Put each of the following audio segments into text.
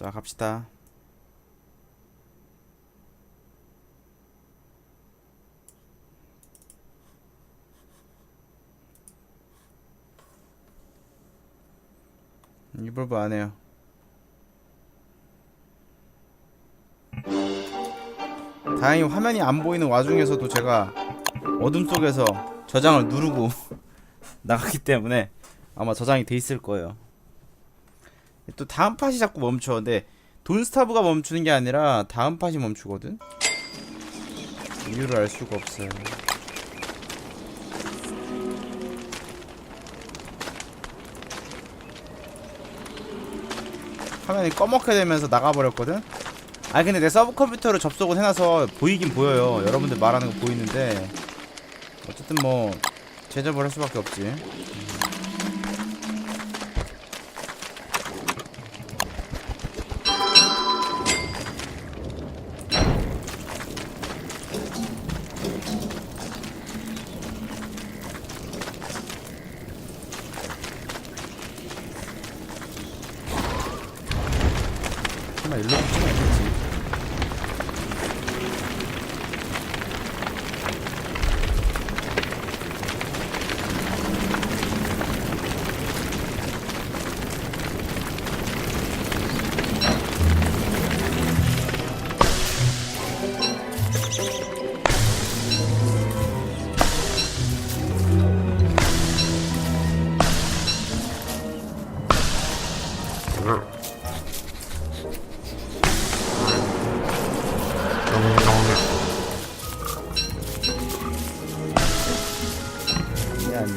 자 갑시다 이불브 안 해요 다행히 화면이 안 보이는 와중에서도 제가 어둠 속에서 저장을 누르고 나갔기 때문에 아마 저장이 돼 있을 거예요. 또 다음 팟이 자꾸 멈춰. 근데 돈스타브가 멈추는 게 아니라 다음 팟이 멈추거든. 이유를 알 수가 없어요. 화면이 꺼먹게 되면서 나가버렸거든. 아니 근데 내 서브 컴퓨터로 접속을 해놔서 보이긴 보여요. 여러분들 말하는 거 보이는데 어쨌든 뭐 제접을 할 수밖에 없지.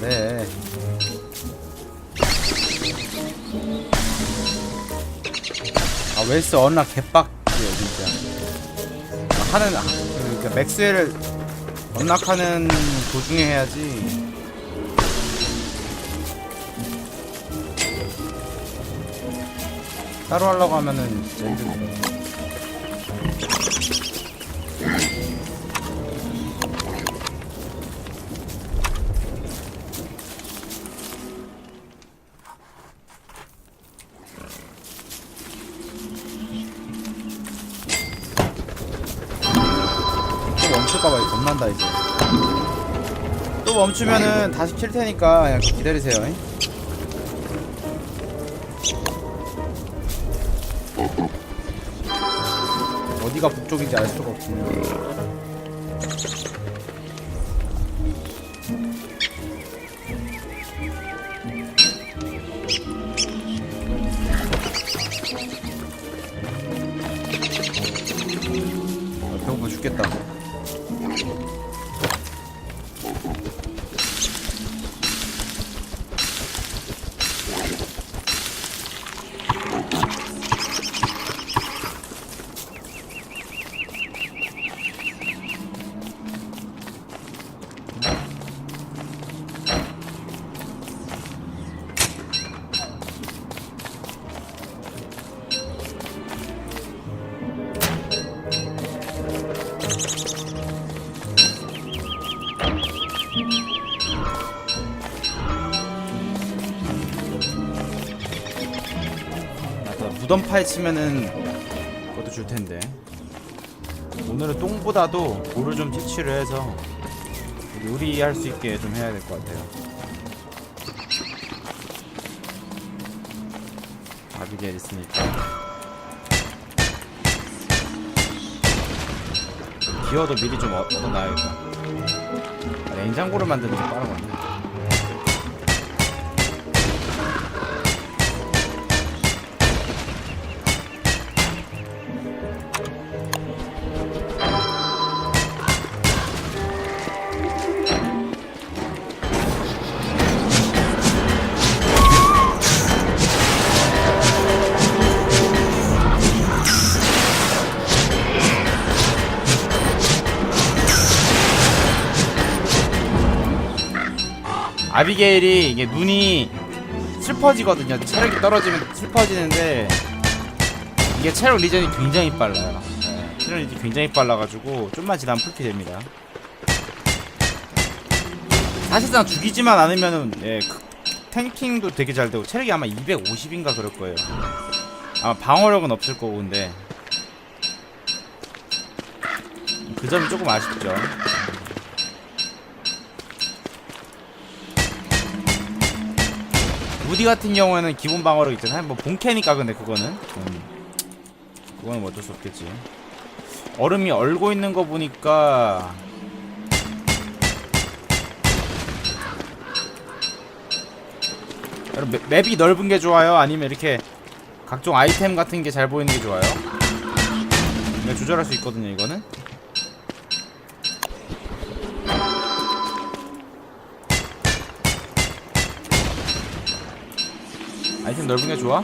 돼. 아 웨스 언락 개빡이에요 진짜. 아, 하는 아, 그러니까 맥스웰 언락하는 도중에 해야지. 따로 하려고 하면은 진짜 힘들어. 또 멈추면은 다시 킬 테니까 좀 기다리세요 잉? 어디가 북쪽인지 알 수가 없군요 무덤 파헤 치면은 그것도 줄 텐데 오늘은 똥보다도 돌을 좀 채취를 해서 요리할 수 있게 좀 해야 될 것 같아요. 아비게일 있으니까 기어도 미리 좀 얻- 얻어놔야겠다. 아, 냉장고를 만드는 게 빠르거든 아비게일이 이게 눈이 슬퍼지거든요. 체력이 떨어지면 슬퍼지는데 이게 체력 리전이 굉장히 빨라요. 네, 체력 리전이 굉장히 빨라가지고 좀만 지나면 풀피 됩니다. 사실상 죽이지만 않으면은 예, 그- 탱킹도 되게 잘 되고 체력이 아마 250인가 그럴 거예요. 아마 방어력은 없을 거고 근데 그 점이 조금 아쉽죠. 무디 같은 경우에는 기본 방어력 있잖아요. 뭐 본캐니까 근데 그거는 음, 그거는 뭐 어쩔 수 없겠지. 얼음이 얼고 있는 거 보니까 여러분 맵- 맵이 넓은 게 좋아요? 아니면 이렇게 각종 아이템 같은 게 잘 보이는 게 좋아요? 조절할 수 있거든요 이거는 아이템 넓은 게 좋아?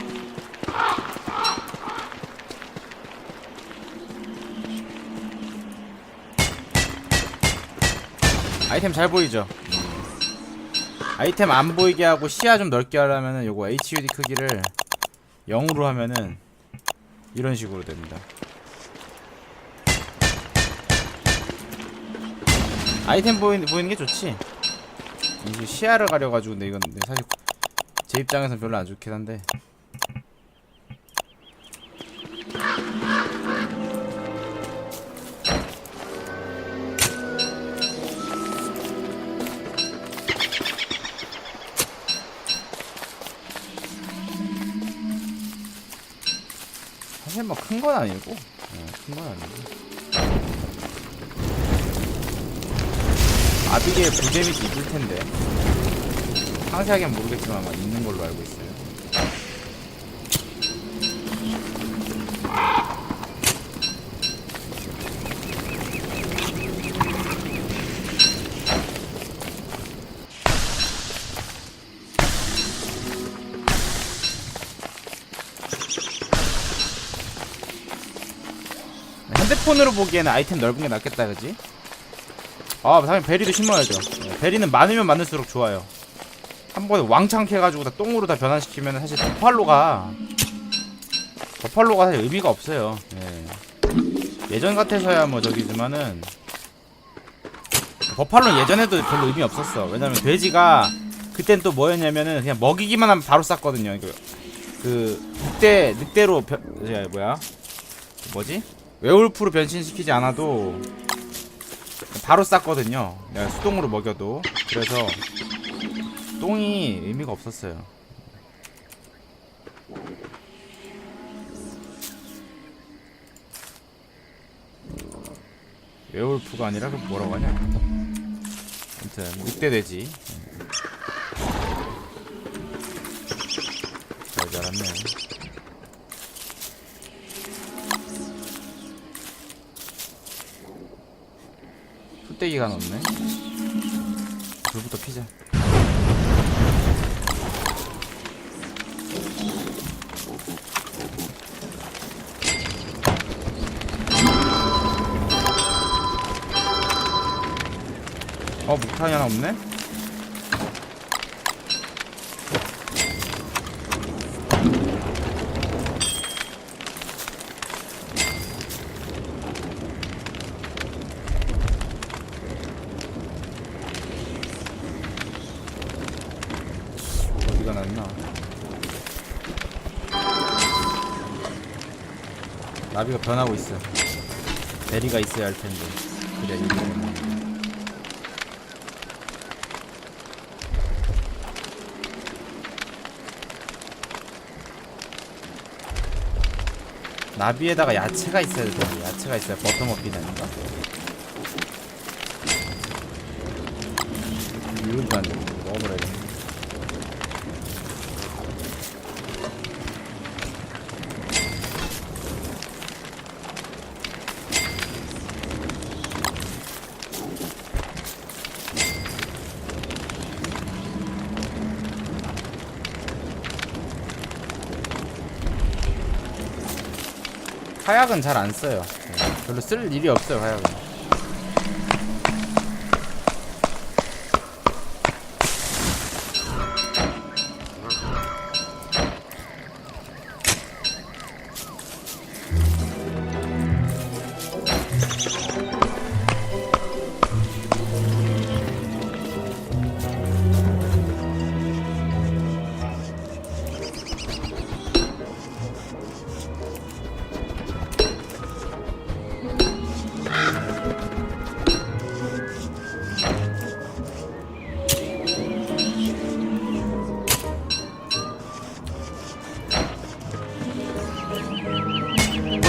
아이템 잘 보이죠? 아이템 안 보이게 하고 시야 좀 넓게 하려면은 요거 HUD 크기를 0으로 하면은 이런 식으로 됩니다. 아이템 보이는, 보이는 게 좋지. 이제 시야를 가려가지고 근데 이건 사실 제 입장에서는 별로 안 좋긴 한데. 사실 뭐 큰 건 아니고 큰건 아니고. 아비게일 불데미지 있을 텐데 상세하게는 모르겠지만 아마 있는 걸로 알고 있어요. 핸드폰으로 보기에는 아이템 넓은 게 낫겠다 그지? 아 당연히 베리도 심어야죠. 네, 베리는 많으면 많을수록 좋아요 한 번에 왕창 캐가지고 다 똥으로 다 변환시키면 사실 버팔로가 버팔로가 사실 의미가 없어요. 예. 예전 같아서야 뭐 저기지만은 버팔로는 예전에도 별로 의미 없었어. 왜냐면 돼지가 그땐 또 뭐였냐면은 그냥 먹이기만 하면 바로 쌌거든요. 그, 그 늑대 늑대로 변 야, 뭐야? 뭐지? 웨울프로 변신시키지 않아도 바로 쌌거든요. 수동으로 먹여도. 그래서 똥이 의미가 없었어요. 웨울프가 아니라 그 뭐라고 하냐? 아무튼 늑대 돼지. 잘 자랐네. 풀떼기가 넣네 불부터 피자 어 목탄이 하나 없네? 어디가 났나? 나비가 변하고 있어 베리가 있어야 할 텐데. 그래 이거 나비에다가 야채가 있어야 돼 야채가 있어야 버터 먹기 되는가? 이것도 안 돼. 먹어버려야겠네 화약은 잘 안 써요. 네, 별로 쓸 일이 없어요, 화약은.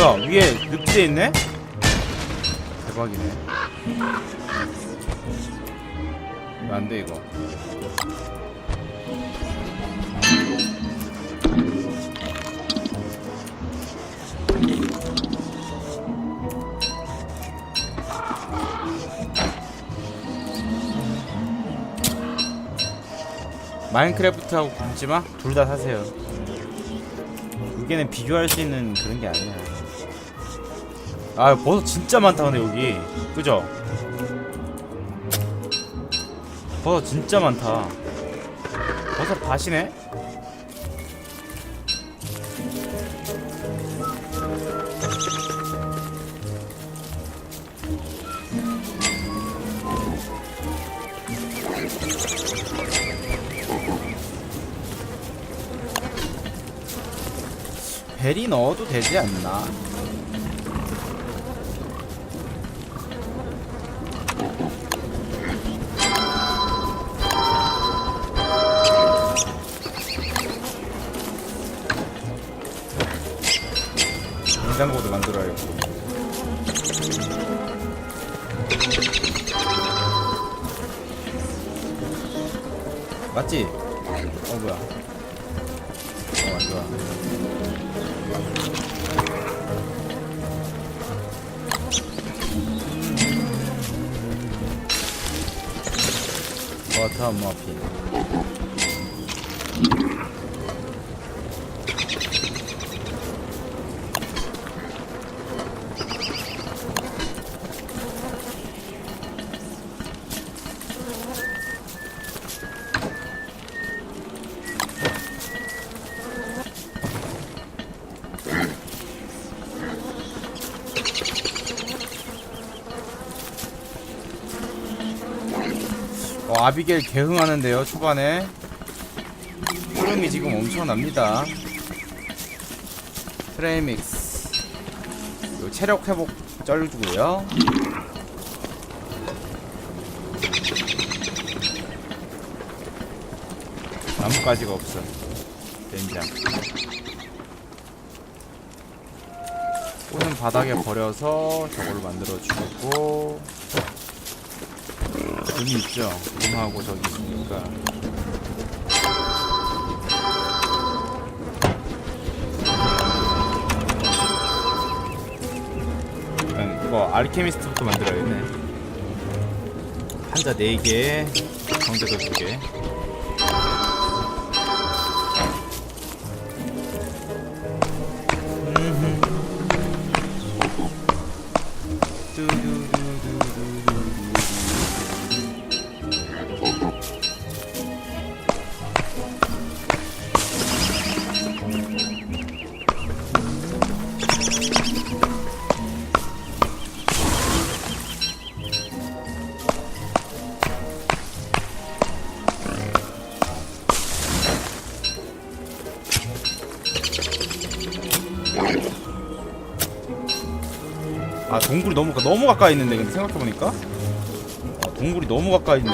뭐야? 위에 늪지대 있네? 대박이네. 안돼 이거. 마인크래프트하고 굶지마? 둘 다 사세요. 여기는 비교할 수 있는 그런 게 아니야 아 버섯 진짜 많다 근데 여기 그죠? 버섯 진짜 많다 버섯 밭이네? 베리 넣어도 되지 않나? 아비겔 개흥하는데요 초반에. 흐름이 지금 엄청납니다. 트레이믹스. 요 체력 회복 쩔주고요. 나뭇가지가 없어 된장. 꽃은 바닥에 버려서 저걸로 만들어 주고 금이 있죠. 금하고 저기 있으니까. 일단 이거 알케미스트부터 만들어야겠네. 한자 4개, 경제도 2개. 너무 가- 너무 가까이 있는데 근데 생각해 보니까 아, 동굴이 너무 가까이 있네.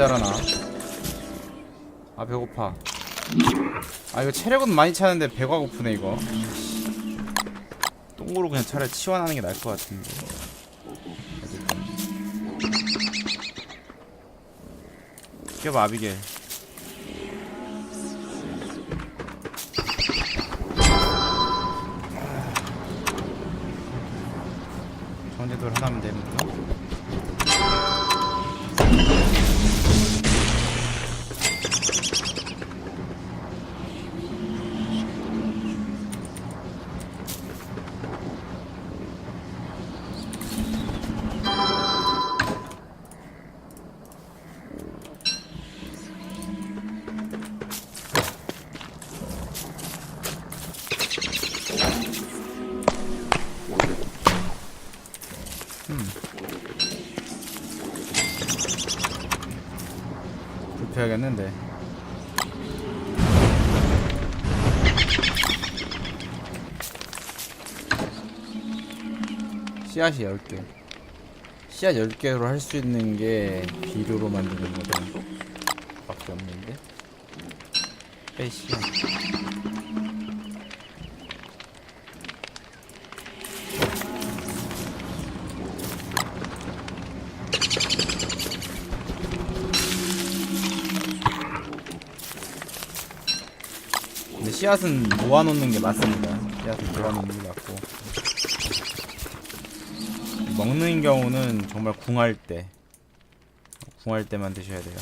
자라나? 아 배고파. 아 이거 체력은 많이 차는데 배가 고프네 이거. 똥으로 그냥 차라리 치환하는 게 나을 것 같은데. 껴봐 아비게. 잡혀야겠는데. 씨앗이 10개. 씨앗 10개로 할 수 있는 게 비료로 만드는 거 정도? 밖에 없는데. 빼 씨앗 씨앗은 모아놓는 게 맞습니다. 씨앗은 모아놓는 게 맞고 먹는 경우는 정말 궁할 때 궁할 때만 드셔야 돼요.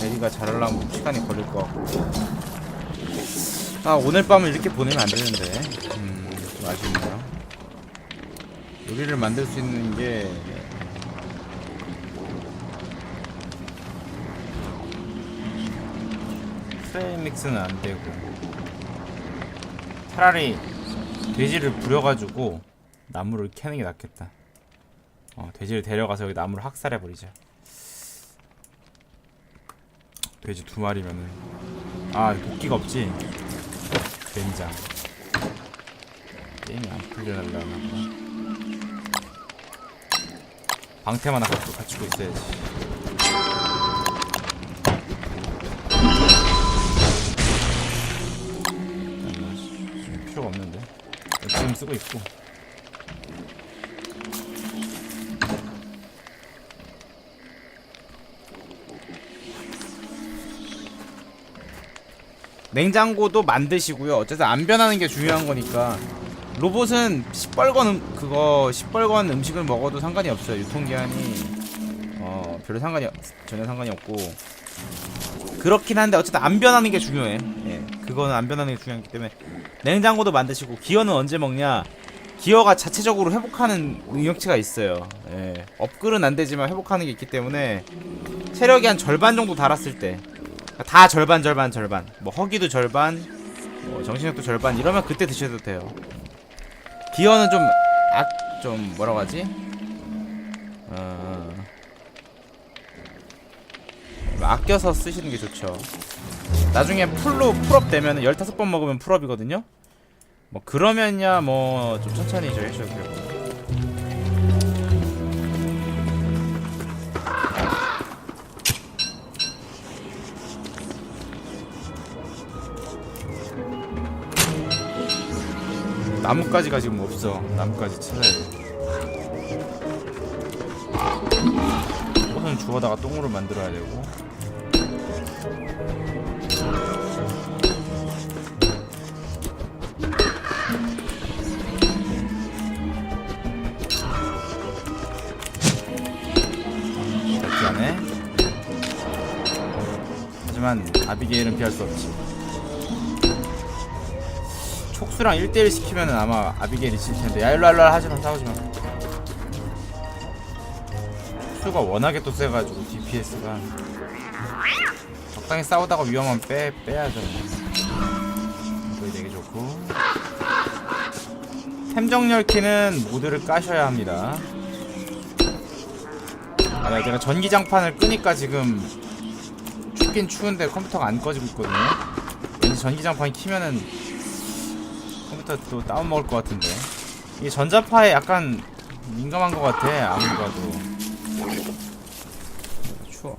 베리가 자라려면 시간이 걸릴 것 같고 아 오늘 밤을 이렇게 보내면 안 되는데 음, 좀 아쉽네요. 요리를 만들 수 있는 게 프레임믹스는 안 되고 차라리 돼지를 부려가지고 나무를 캐는 게 낫겠다. 어, 돼지를 데려가서 여기 나무를 학살해 버리자. 돼지 두 마리면은 아 도끼가 없지. 된장. 게임이 안 풀려날라나 봐. 방템 하나 갖고 갖추고 있어야지. 쓰고 있고. 냉장고도 만드시고요. 어쨌든 안 변하는 게 중요한 거니까. 로봇은 시뻘건 음, 그거 시뻘건 음식을 먹어도 상관이 없어요. 유통기한이 어 별로 상관이 없- 전혀 상관이 없고. 그렇긴 한데 어쨌든 안 변하는 게 중요해. 예, 그거는 안 변하는 게 중요하기 때문에 냉장고도 만드시고 기어는 언제 먹냐? 기어가 자체적으로 회복하는 능력치가 있어요. 예, 업글은 안 되지만 회복하는 게 있기 때문에 체력이 한 절반 정도 달았을 때 다 절반 절반 절반 뭐 허기도 절반 뭐 정신력도 절반 이러면 그때 드셔도 돼요. 기어는 좀 악 좀 뭐라고 하지? 어... 아껴서 쓰시는 게 좋죠. 나중에 풀로 풀업 되면 15번 먹으면 풀업이거든요. 뭐 그러면야 뭐 좀 천천히 저 해셔도 되고. 나뭇가지가 지금 없어. 나뭇가지 찾아야 돼. 꽃은 주워다가 똥으로 만들어야 되고. 하지만 아비게일은 피할 수 없지. 촉수랑 1대1 시키면은 아마 아비게일이 질 텐데. 야, 일로 일로 하지 마, 싸우지 마. 촉수가 워낙에 또 세가지고 DPS가 적당히 싸우다가 위험하면 빼 빼야죠. 이거 되게 좋고. 템 정렬 키는 모드를 까셔야 합니다. 아, 네, 제가 전기장판을 끄니까 지금 춥긴 추운데 컴퓨터가 안 꺼지고 있거든요. 왠지 전기장판 키면은 컴퓨터 또 다운 먹을 것 같은데. 이게 전자파에 약간 민감한 것 같아. 아무리 봐도. 추워.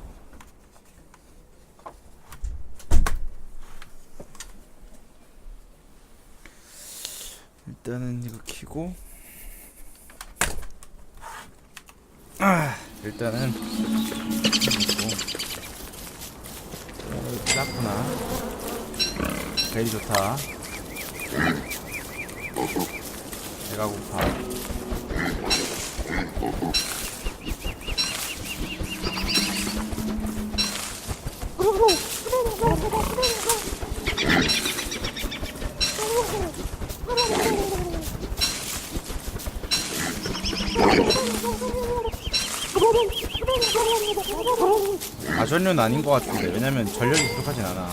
일단은 이거 키고. 아, 일단은 작구나. 벨이 좋다. 배가 고파. 가전료는 아닌 것 같은데 왜냐면 전력이 부족하진 않아.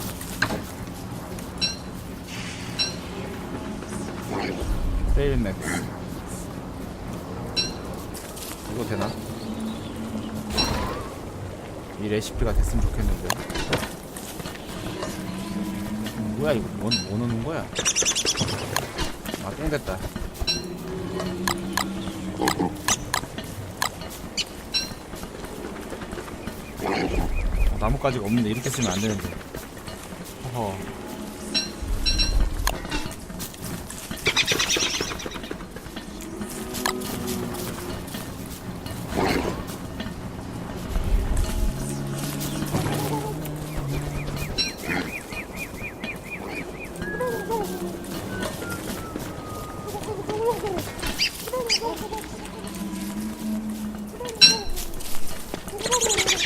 세일 맥스 이거 되나? 이 레시피가 됐으면 좋겠는데. 음, 뭐야 이거 뭐, 뭐 넣는 거야? 아, 똥 됐다. 나뭇가지가 없는데 이렇게 쓰면 안 되는데. 허허.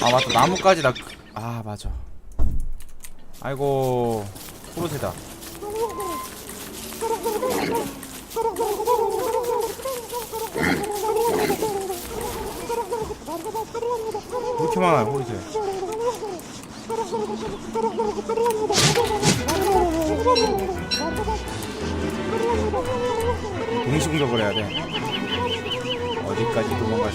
아 맞다 나뭇가지 나아 맞아. 아이고 포르테다. 왜 이렇게 많아요 포르테 동시 공격을 해야 돼 어디까지 도망갈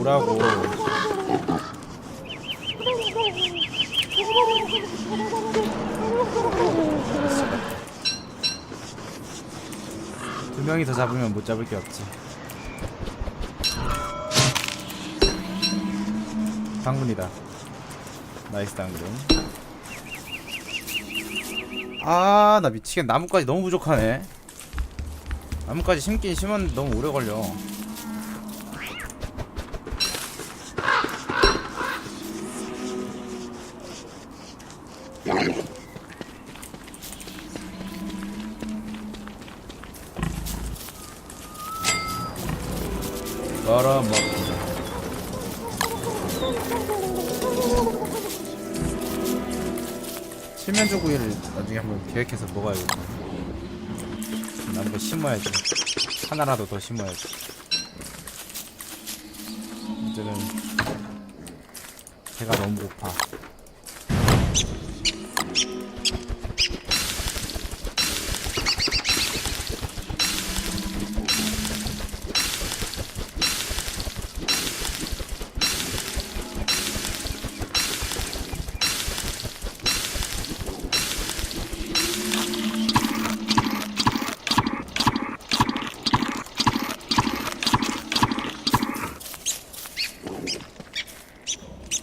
오라고. 두 명이 더 잡으면 못 잡을 게 없지. 당근이다. 나이스 당근. 아 나 미치겠네. 나뭇가지 너무 부족하네. 나뭇가지 심긴 심었는데 너무 오래 걸려 하나라도 더 심어야지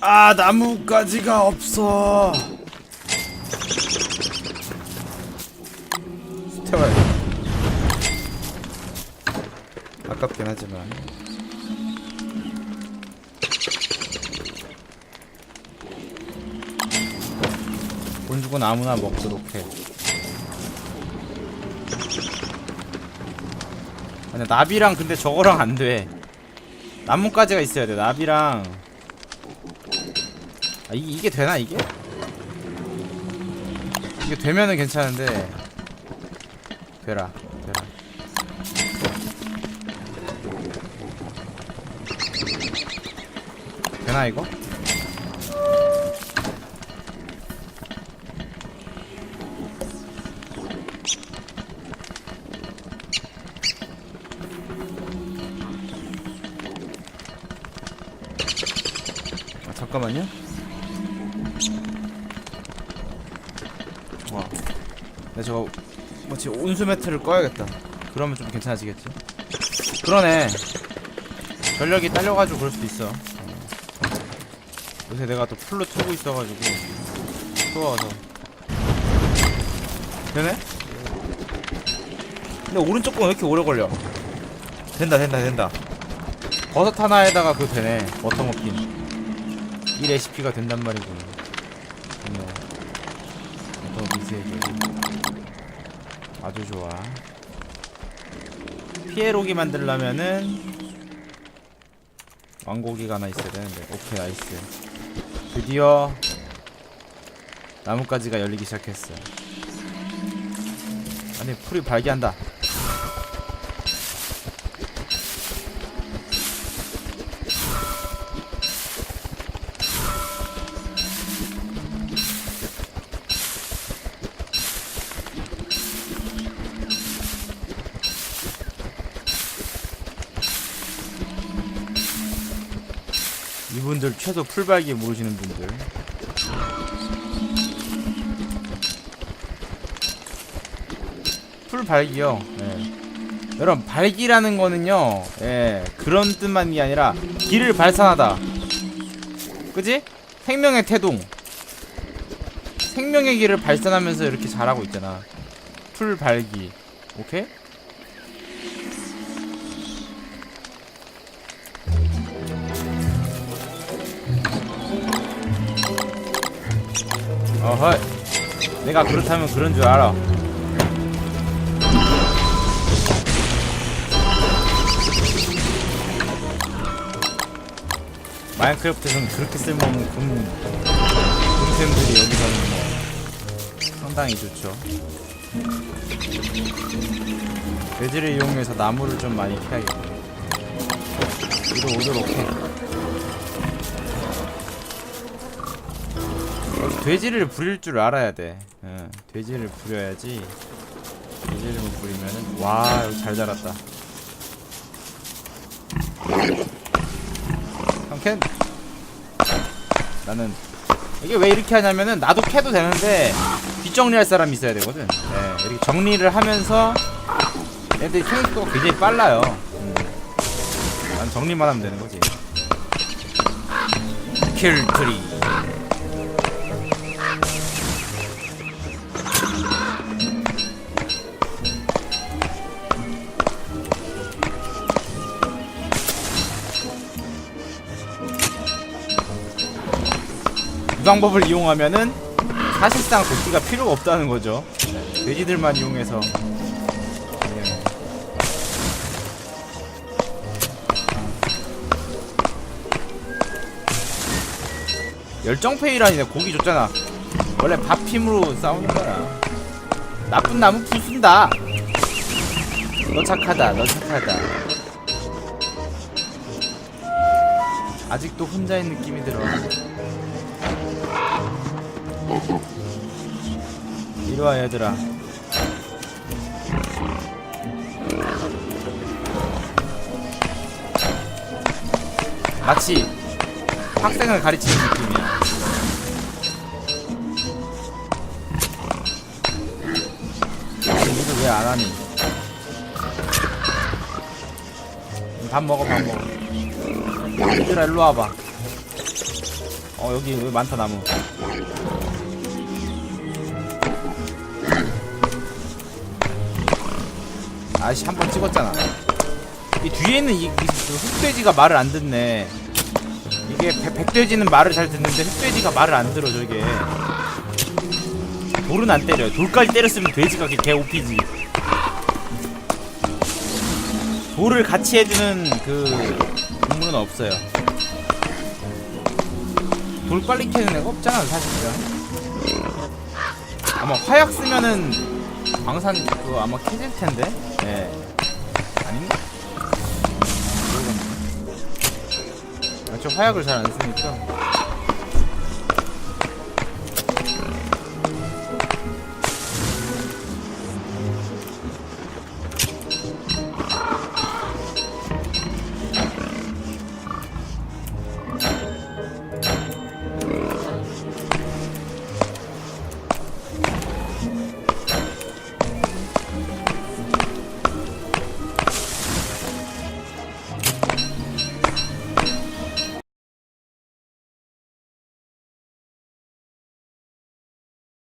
아 나뭇가지가 없어. 태워야. 돼 아깝긴 하지만. 돈 주고 아무나 먹도록 해. 아니 나비랑 근데 저거랑 안돼. 나뭇가지가 있어야 돼 나비랑 아 이, 이게 되나 이게? 이게 되면은 괜찮은데 되라 되라 되나 이거? 아, 잠깐만요. 저거 뭐지 온수 매트를 꺼야겠다. 그러면 좀 괜찮아지겠지. 그러네. 전력이 딸려가지고 그럴 수도 있어. 어. 요새 내가 또 풀로 틀고 있어가지고 뜨거워서. 되네? 근데 오른쪽 건 왜 이렇게 오래 걸려? 된다 된다 된다. 버섯 하나에다가 그거 되네. 버터 머핀. 이 레시피가 된단 말이고. 좋아. 피에로기 만들려면은 왕고기가 하나 있어야 되는데. 오케이 나이스. 드디어 나뭇가지가 열리기 시작했어. 아니 풀이 발기한다. 최소 풀발기 모르시는 분들 풀발기요 예. 여러분 발기라는 거는요 예, 그런 뜻만이 아니라 길을 발산하다 그지? 생명의 태동 생명의 길을 발산하면서 이렇게 잘하고 있잖아 풀 발기 오케이? 어허이 내가 그렇다면 그런 줄 알아. 마인크래프트에서는 그렇게 쓸모없는 금, 금템들이 여기서는 뭐 상당히 좋죠. 돼지를 이용해서 나무를 좀 많이 캐야겠네. 위로 오도록 해 돼지를 부릴 줄 알아야 돼. 응, 돼지를 부려야지. 돼지를 못 부리면은 와 여기 잘 자랐다. 형 캔 나는 이게 왜 이렇게 하냐면은 나도 캐도 되는데 뒷정리할 사람이 있어야 되거든. 네, 이렇게 정리를 하면서 애들이 캐는 속도가 굉장히 빨라요. 음. 난 정리만 하면 되는 거지. 킬트리. 방법을 이용하면은 사실상 도끼가 필요가 없다는 거죠. 네, 돼지들만 이용해서 그냥 열정페이라니 고기 줬잖아. 원래 밥 힘으로 싸우는 거야. 나쁜 나무 부순다. 너 착하다. 너 착하다. 아직도 혼자인 느낌이 들어. 이리 와 얘들아. 마치 학생을 가르치는 느낌이야. 일을 왜안 하니? 밥 먹어 밥 먹어. 얘들아 일로 와봐. 어 여기 왜 많다 나무 아씨 한 번 찍었잖아. 이 뒤에 있는 이, 이 흑돼지가 말을 안 듣네. 이게 백, 백돼지는 말을 잘 듣는데 흑돼지가 말을 안 들어 저게. 돌은 안 때려. 돌까지 때렸으면 돼지가 개 오피지. 돌을 같이 해주는 그 동물은 없어요. 돌 빨리 캐는 애가 없잖아 사실상. 아마 화약 쓰면은 광산 그거 아마 캐질 텐데. 예. 아닌가? 모르겠네. 아, 저 화약을 잘 안 쓰니까.